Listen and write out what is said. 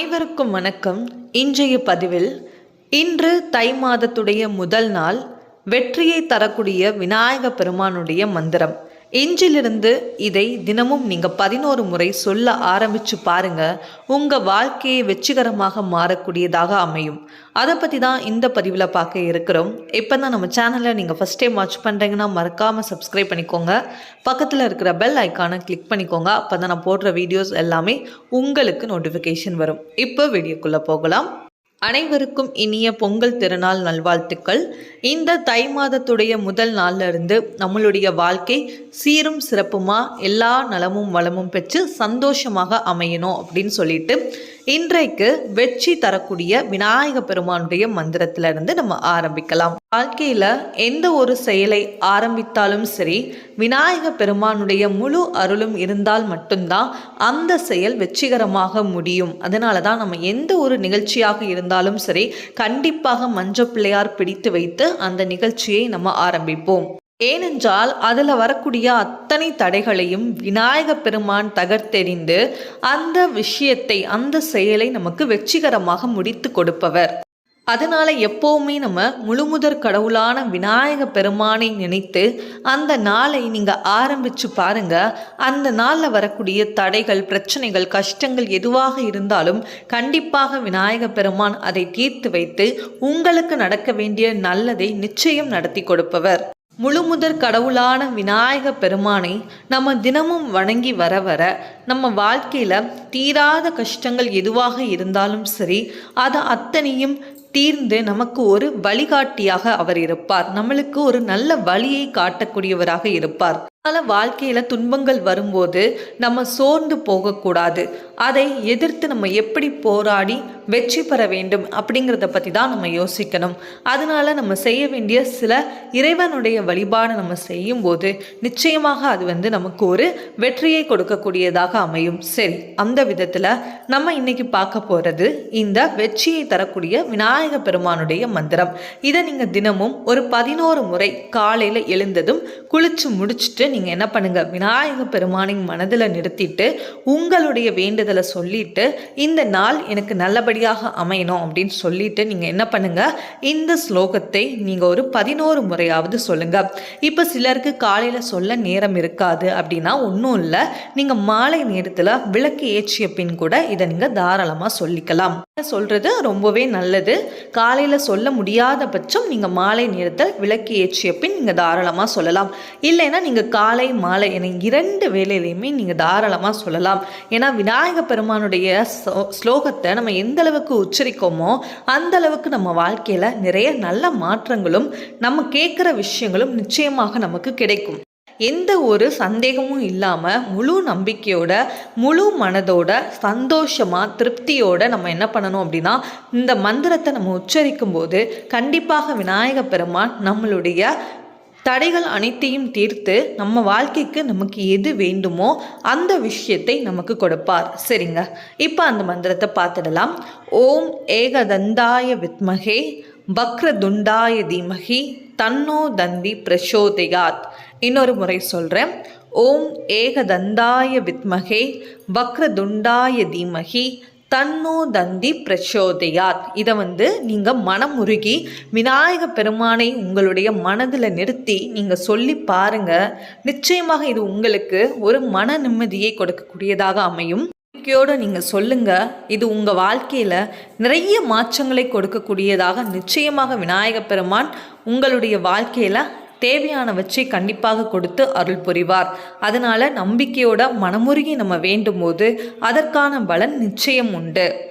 அனைவருக்கும் வணக்கம். இன்றைய பதிவில் இன்று தை மாதத்துடைய முதல் நாள் வெற்றியை தரக்கூடிய விநாயக பெருமானுடைய மந்திரம். இன்றிலிருந்து இதை தினமும் நீங்கள் பதினோரு முறை சொல்ல ஆரம்பித்து பாருங்க. உங்கள் வாழ்க்கையை வெற்றிகரமாக மாறக்கூடியதாக அமையும். அதை பற்றி தான் இந்த பதிவில் பார்க்க இருக்கிறோம். இப்போ தான் நம்ம சேனலை நீங்கள் ஃபஸ்ட் டைம் வாட்ச் பண்ணுறீங்கன்னா மறக்காமல் சப்ஸ்கிரைப் பண்ணிக்கோங்க. பக்கத்தில் இருக்கிற பெல் ஐக்கானை கிளிக் பண்ணிக்கோங்க. அப்போ தான் நான் போடுற வீடியோஸ் எல்லாமே உங்களுக்கு நோட்டிஃபிகேஷன் வரும். இப்போ வீடியோக்குள்ளே போகலாம். அனைவருக்கும் இனிய பொங்கல் திருநாள் நல்வாழ்த்துக்கள். இந்த தை மாதத்துடைய முதல் நாள்ல இருந்து நம்மளுடைய வாழ்க்கை சீரும் சிறப்புமா எல்லா நலமும் வளமும் பெற்று சந்தோஷமாக அமையணும் அப்படின்னு சொல்லிட்டு இன்றைக்கு வெற்றி தரக்கூடிய விநாயக பெருமானுடைய மந்திரத்துல இருந்து நம்ம ஆரம்பிக்கலாம். வாழ்க்கையில எந்த ஒரு செயலை ஆரம்பித்தாலும் சரி விநாயக பெருமானுடைய முழு அருளும் இருந்தால் மட்டும்தான் அந்த செயல் வெற்றிகரமாக முடியும். அதனால தான் நம்ம எந்த ஒரு நிகழ்ச்சியாக இருந்தாலும் சரி கண்டிப்பாக மஞ்ச பிள்ளையார் பிடித்து வைத்து அந்த நிகழ்ச்சியை நம்ம ஆரம்பிப்போம். ஏனென்றால் அதில் வரக்கூடிய அத்தனை தடைகளையும் விநாயக பெருமான் தகர்த்தெறிந்து அந்த விஷயத்தை அந்த செயலை நமக்கு வெற்றிகரமாக முடித்து கொடுப்பவர். அதனால எப்போவுமே நம்ம முழுமுதற் கடவுளான விநாயக பெருமானை நினைத்து அந்த நாளை நீங்க ஆரம்பிச்சு பாருங்க. அந்த நாளில் வரக்கூடிய தடைகள் பிரச்சனைகள் கஷ்டங்கள் எதுவாக இருந்தாலும் கண்டிப்பாக விநாயக பெருமான் அதை தீர்த்து வைத்து உங்களுக்கு நடக்க வேண்டிய நல்லதை நிச்சயம் நடத்தி கொடுப்பவர். முழுமுதற் கடவுளான விநாயக பெருமானை நம்ம தினமும் வணங்கி வர வர நம்ம வாழ்க்கையில் தீராத கஷ்டங்கள் எதுவாக இருந்தாலும் சரி அதை அத்தனையும் தீர்ந்து நமக்கு ஒரு வழிகாட்டியாக அவர் இருப்பார். நம்மளுக்கு ஒரு நல்ல வழியை காட்டக்கூடியவராக இருப்பார். அதனால் வாழ்க்கையில் துன்பங்கள் வரும்போது நம்ம சோர்ந்து போகக்கூடாது. அதை எதிர்த்து நம்ம எப்படி போராடி வெற்றி பெற வேண்டும் அப்படிங்கிறத பற்றி தான் நம்ம யோசிக்கணும். அதனால நம்ம செய்ய வேண்டிய சில இறைவனுடைய வழிபாடு நம்ம செய்யும்போது நிச்சயமாக அது வந்து நமக்கு ஒரு வெற்றியை கொடுக்கக்கூடியதாக அமையும். சரி அந்த விதத்தில் நம்ம இன்னைக்கு பார்க்க போகிறது இந்த வெற்றியை தரக்கூடிய விநாயக பெருமானுடைய மந்திரம். இதை நீங்கள் தினமும் ஒரு பதினோரு முறை காலையில் எழுந்ததும் குளிச்சு முடிச்சுட்டு நீங்கள் என்ன பண்ணுங்கள் விநாயக பெருமானின் மனதில் நிறுத்திட்டு உங்களுடைய வேண்டுதலை சொல்லிட்டு இந்த நாள் எனக்கு நல்லபடியாக அமையணும் அப்படின்னு சொல்லிட்டு நீங்கள் என்ன பண்ணுங்கள் இந்த ஸ்லோகத்தை நீங்கள் ஒரு பதினோரு முறையாவது சொல்லுங்கள் இப்போ சிலருக்கு காலையில் சொல்ல நேரம் இருக்காது அப்படின்னா ஒன்றும் இல்லை. நீங்கள் மாலை நேரத்தில் விளக்கு ஏற்றிய பின் கூட இதை நீங்கள் தாராளமாக சொல்லிக்கலாம். சொல்கிறது ரொம்பவே நல்லது. காலையில் சொல்ல முடியாத பட்சம் நீங்கள் மாலை நேரத்தில் விளக்கு ஏற்றிய பின் நீங்கள் தாராளமாக சொல்லலாம். இல்லைன்னா நீங்கள் காலை மாலை என இரண்டு வேலையிலையுமே நீங்கள் தாராளமாக சொல்லலாம். ஏன்னா விநாயக பெருமானுடைய ஸ்லோ- ஸ்லோகத்தை நம்ம எந்த அளவுக்கு உச்சரிக்கோமோ அந்த அளவுக்கு நம்ம வாழ்க்கையில் நிறைய நல்ல மாற்றங்களும் நம்ம கேட்குற விஷயங்களும் நிச்சயமாக நமக்கு கிடைக்கும். எந்த ஒரு சந்தேகமும் இல்லாமல் முழு நம்பிக்கையோட முழு மனதோட சந்தோஷமாக திருப்தியோட நம்ம என்ன பண்ணணும் அப்படின்னா இந்த மந்திரத்தை நம்ம உச்சரிக்கும் போது கண்டிப்பாக விநாயக பெருமான் நம்மளுடைய தடைகள் அனைத்தையும் தீர்த்து நம்ம வாழ்க்கைக்கு நமக்கு எது வேண்டுமோ அந்த விஷயத்தை நமக்கு கொடுப்பார். சரிங்க? இப்போ அந்த மந்திரத்தை பார்த்துடலாம். ஓம் ஏகதந்தாய வித்மகே வக்ரதுண்டாய தீமகி தன்னோ தந்தி பிரசோதயாத் இன்னொரு முறை சொல்கிறேன் ஓம் ஏகதந்தாய வித்மகே வக்ரதுண்டாய தீமகி தன்னோ தந்தி பிரச்சோதயாத். இதை வந்து நீங்கள் மனமுருகி விநாயக பெருமானை உங்களுடைய மனதில் நிறுத்தி நீங்கள் சொல்லி பாருங்க. நிச்சயமாக இது உங்களுக்கு ஒரு மன நிம்மதியை கொடுக்கக்கூடியதாக அமையும். நம்பிக்கையோடு நீங்கள் சொல்லுங்க. இது உங்கள் வாழ்க்கையில் நிறைய மாற்றங்களை கொடுக்கக்கூடியதாக நிச்சயமாக விநாயக பெருமான் உங்களுடைய வாழ்க்கையில் தேவையானவற்றை கண்டிப்பாக கொடுத்து அருள் புரிவார். அதனால நம்பிக்கையோட மனமுருகி நம்ம வேண்டும் போது அதற்கான பலன் நிச்சயம் உண்டு.